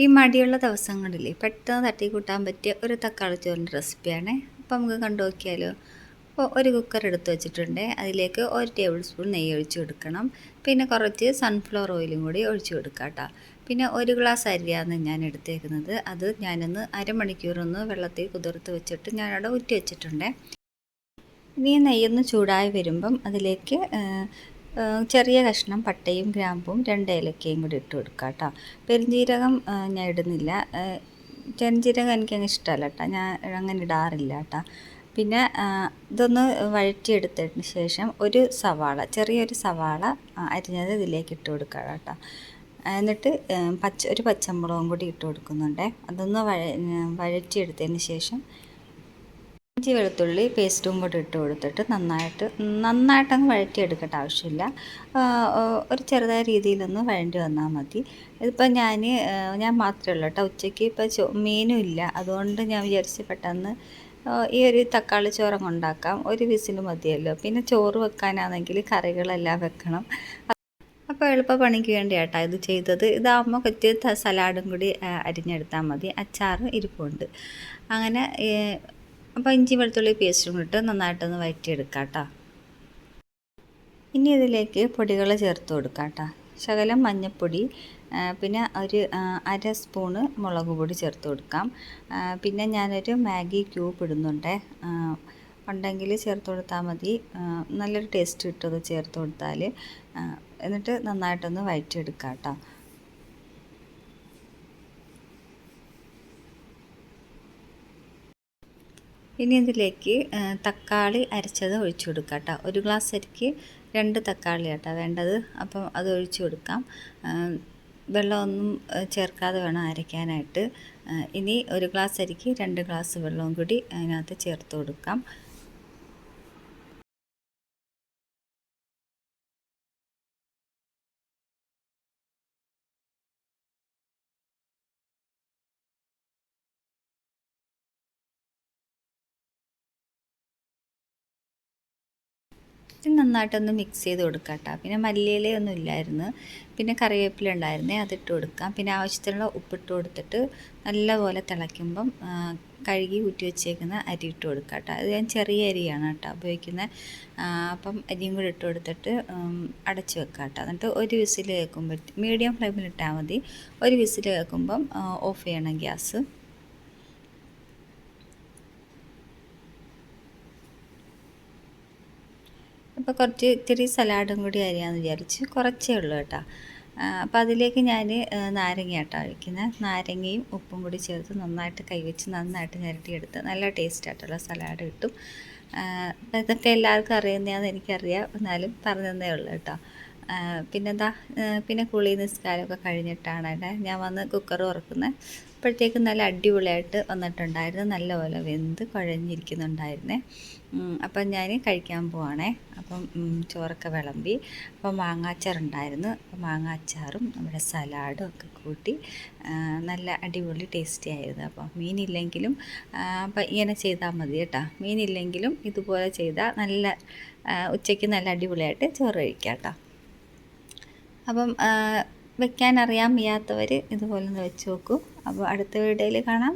ഈ മടിയുള്ള ദിവസങ്ങളിൽ പെട്ടെന്ന് തട്ടിക്കൂട്ടാൻ പറ്റിയ ഒരു തക്കാളി ചോറിന്റെ റെസിപ്പിയാണ്. അപ്പോൾ നമുക്ക് കണ്ടു നോക്കിയാലോ? അപ്പോൾ ഒരു കുക്കർ എടുത്ത് വെച്ചിട്ടുണ്ട്. അതിലേക്ക് ഒരു ടേബിൾ സ്പൂൺ നെയ്യ് ഒഴിച്ച് കൊടുക്കണം. പിന്നെ കുറച്ച് സൺഫ്ലവർ ഓയിലും കൂടി ഒഴിച്ച് കൊടുക്കാം കേട്ടോ. പിന്നെ ഒരു ഗ്ലാസ് അരിയാണ് ഞാൻ എടുത്തേക്കുന്നത്. അത് ഞാനൊന്ന് അരമണിക്കൂറൊന്ന് വെള്ളത്തിൽ കുതിർത്ത് വെച്ചിട്ട് ഞാനവിടെ ഊറ്റി വെച്ചിട്ടുണ്ട്. ഇനി നെയ്യൊന്ന് ചൂടായി വരുമ്പം അതിലേക്ക് ചെറിയ കഷ്ണം പട്ടയും ഗ്രാമ്പും രണ്ട് ഏലക്കയും കൂടി ഇട്ട് കൊടുക്കുക കേട്ടോ. പെരുംജീരകം ഞാൻ ഇടുന്നില്ല. ചെറുജീരകം എനിക്കങ്ങ് ഇഷ്ടമല്ല കേട്ടോ. ഞാൻ അങ്ങനെ ഇടാറില്ല കേട്ടോ. പിന്നെ ഇതൊന്ന് വഴറ്റിയെടുത്തതിന് ശേഷം ഒരു സവാള ചെറിയൊരു സവാള അരിഞ്ഞത് ഇതിലേക്ക് ഇട്ട് കൊടുക്കുക കേട്ടോ. എന്നിട്ട് പച്ച ഒരു പച്ചമുളകും കൂടി ഇട്ട് കൊടുക്കുന്നുണ്ട്. അതൊന്ന് വഴ വഴറ്റിയെടുത്തതിന് ശേഷം ഇഞ്ചി വെളുത്തുള്ളി പേസ്റ്റും കൂടി ഇട്ട് കൊടുത്തിട്ട് നന്നായിട്ട് നന്നായിട്ടങ്ങ് വഴറ്റിയെടുക്കേണ്ട ആവശ്യമില്ല. ഒരു ചെറുതായ രീതിയിലൊന്ന് വഴണ്ടി വന്നാൽ മതി. ഇതിപ്പോൾ ഞാൻ ഞാൻ മാത്രമേ ഉള്ളൂ കേട്ടോ. ഉച്ചയ്ക്ക് ഇപ്പോൾ ചോ മീനും ഇല്ല. അതുകൊണ്ട് ഞാൻ വിചാരിച്ച് പെട്ടെന്ന് ഈ ഒരു തക്കാളി ചോറങ്ങ് ഉണ്ടാക്കാം. ഒരു വിസിൽ മതിയല്ലോ. പിന്നെ ചോറ് വെക്കാനാണെങ്കിൽ കറികളെല്ലാം വെക്കണം. അപ്പോൾ എളുപ്പ പണിക്ക് വേണ്ടി കേട്ടോ ഇത് ചെയ്തത്. ഇതാകുമ്പോൾ കൊച്ചു സലാഡും കൂടി അരിഞ്ഞെടുത്താൽ മതി. അച്ചാറും ഇരിപ്പുണ്ട്. അങ്ങനെ അപ്പോൾ ഇഞ്ചി വെളുത്തുള്ളി പേസ്റ്റും ഇട്ട് നന്നായിട്ടൊന്ന് വഴറ്റിയെടുക്കാം കേട്ടോ ഇനി ഇതിലേക്ക് പൊടികൾ ചേർത്ത് കൊടുക്കാം കേട്ടോ ശകലം മഞ്ഞൾപ്പൊടി പിന്നെ ഒരു അര സ്പൂണ് മുളക് പൊടി ചേർത്ത് കൊടുക്കാം. പിന്നെ ഞാനൊരു മാഗി ക്യൂബ് ഇടുന്നുണ്ട്. ഉണ്ടെങ്കിൽ ചേർത്ത് കൊടുത്താൽ മതി. നല്ലൊരു ടേസ്റ്റ് കിട്ടും ചേർത്ത് കൊടുത്താൽ എന്നിട്ട് നന്നായിട്ടൊന്ന് വഴറ്റിയെടുക്കാം കേട്ടോ ഇനി ഇതിലേക്ക് തക്കാളി അരച്ചത് ഒഴിച്ചു കൊടുക്കാം കേട്ടോ. ഒരു ഗ്ലാസ് അരിക്ക് രണ്ട് തക്കാളി കേട്ടോ വേണ്ടത്. അപ്പം അത് ഒഴിച്ചു കൊടുക്കാം. വെള്ളമൊന്നും ചേർക്കാതെ വേണം അരയ്ക്കാനായിട്ട്. ഇനി ഒരു ഗ്ലാസ് അരിക്ക് രണ്ട് ഗ്ലാസ് വെള്ളവും കൂടി അതിനകത്ത് ചേർത്ത് കൊടുക്കാം. ഇത് നന്നായിട്ടൊന്ന് മിക്സ് ചെയ്ത് കൊടുക്കാം കേട്ടോ പിന്നെ മല്ലിയിലയൊന്നും ഇല്ലായിരുന്നു. പിന്നെ കറിവേപ്പില ഉണ്ടായിരുന്നേ അതിട്ട് കൊടുക്കാം. പിന്നെ ആവശ്യത്തിനുള്ള ഉപ്പിട്ട് കൊടുത്തിട്ട് നല്ലപോലെ തിളയ്ക്കുമ്പം കഴുകി ഊറ്റി വെച്ചേക്കുന്ന അരി ഇട്ട് കൊടുക്കാം കേട്ടോ അത് ഞാൻ ചെറിയ അരിയാണ് കേട്ടോ ഉപയോഗിക്കുന്നത് അപ്പം അരിയും കൂടി ഇട്ട് കൊടുത്തിട്ട് അടച്ച് വെക്കാം കേട്ടോ എന്നിട്ട് ഒരു വിസിൽ കേൾക്കുമ്പോൾ മീഡിയം ഫ്ലെയിമിൽ ഇട്ടാൽ മതി. ഒരു വിസിൽ കേൾക്കുമ്പം ഓഫ് ചെയ്യണം ഗ്യാസ്. അപ്പോൾ കുറച്ച് ഇത്തിരി സലാഡും കൂടി അരിയാന്ന് വിചാരിച്ച് കുറച്ചേ ഉള്ളൂ കേട്ടോ. അപ്പം അതിലേക്ക് ഞാൻ നാരങ്ങ കേട്ടോ ഒഴിക്കുന്നത്. നാരങ്ങയും ഉപ്പും കൂടി ചേർത്ത് നന്നായിട്ട് കൈവച്ച് നന്നായിട്ട് ഞരട്ടിയെടുത്ത് നല്ല ടേസ്റ്റ് ആയിട്ടുള്ള സലാഡ് കിട്ടും. ഇതൊക്കെ എല്ലാവർക്കും അറിയുന്നതാണെന്ന് എനിക്കറിയാം. എന്നാലും പറഞ്ഞു തന്നേ ഉള്ളൂ കേട്ടോ. പിന്നെന്താ പിന്നെ കുളി നിസ്കാരമൊക്കെ കഴിഞ്ഞിട്ടാണ് ഞാൻ വന്ന് കുക്കർ തുറക്കുന്നത് അപ്പോഴത്തേക്കും നല്ല അടിപൊളിയായിട്ട് വന്നിട്ടുണ്ടായിരുന്നു. നല്ലപോലെ വെന്ത് കുഴഞ്ഞിരിക്കുന്നുണ്ടായിരുന്നേ. അപ്പം ഞാൻ കഴിക്കാൻ പോവാണേ. അപ്പം ചോറൊക്കെ വിളമ്പി. അപ്പം മാങ്ങാച്ചാറുണ്ടായിരുന്നു. അപ്പം മാങ്ങാച്ചാറും നമ്മുടെ സലാഡും ഒക്കെ കൂട്ടി നല്ല അടിപൊളി ടേസ്റ്റി ആയിരുന്നു. അപ്പം മീനില്ലെങ്കിലും അപ്പം ഇങ്ങനെ ചെയ്താൽ മതി കേട്ടോ. മീനില്ലെങ്കിലും ഇതുപോലെ ചെയ്താൽ നല്ല ഉച്ചയ്ക്ക് നല്ല അടിപൊളിയായിട്ട് ചോറ് കഴിക്കാം കേട്ടോ. അപ്പം വെക്കാൻ അറിയാൻ വയ്യാത്തവർ ഇതുപോലെ ഒന്ന് വെച്ച് നോക്കൂ. അപ്പോൾ അടുത്ത വീഡിയോയിൽ കാണാം.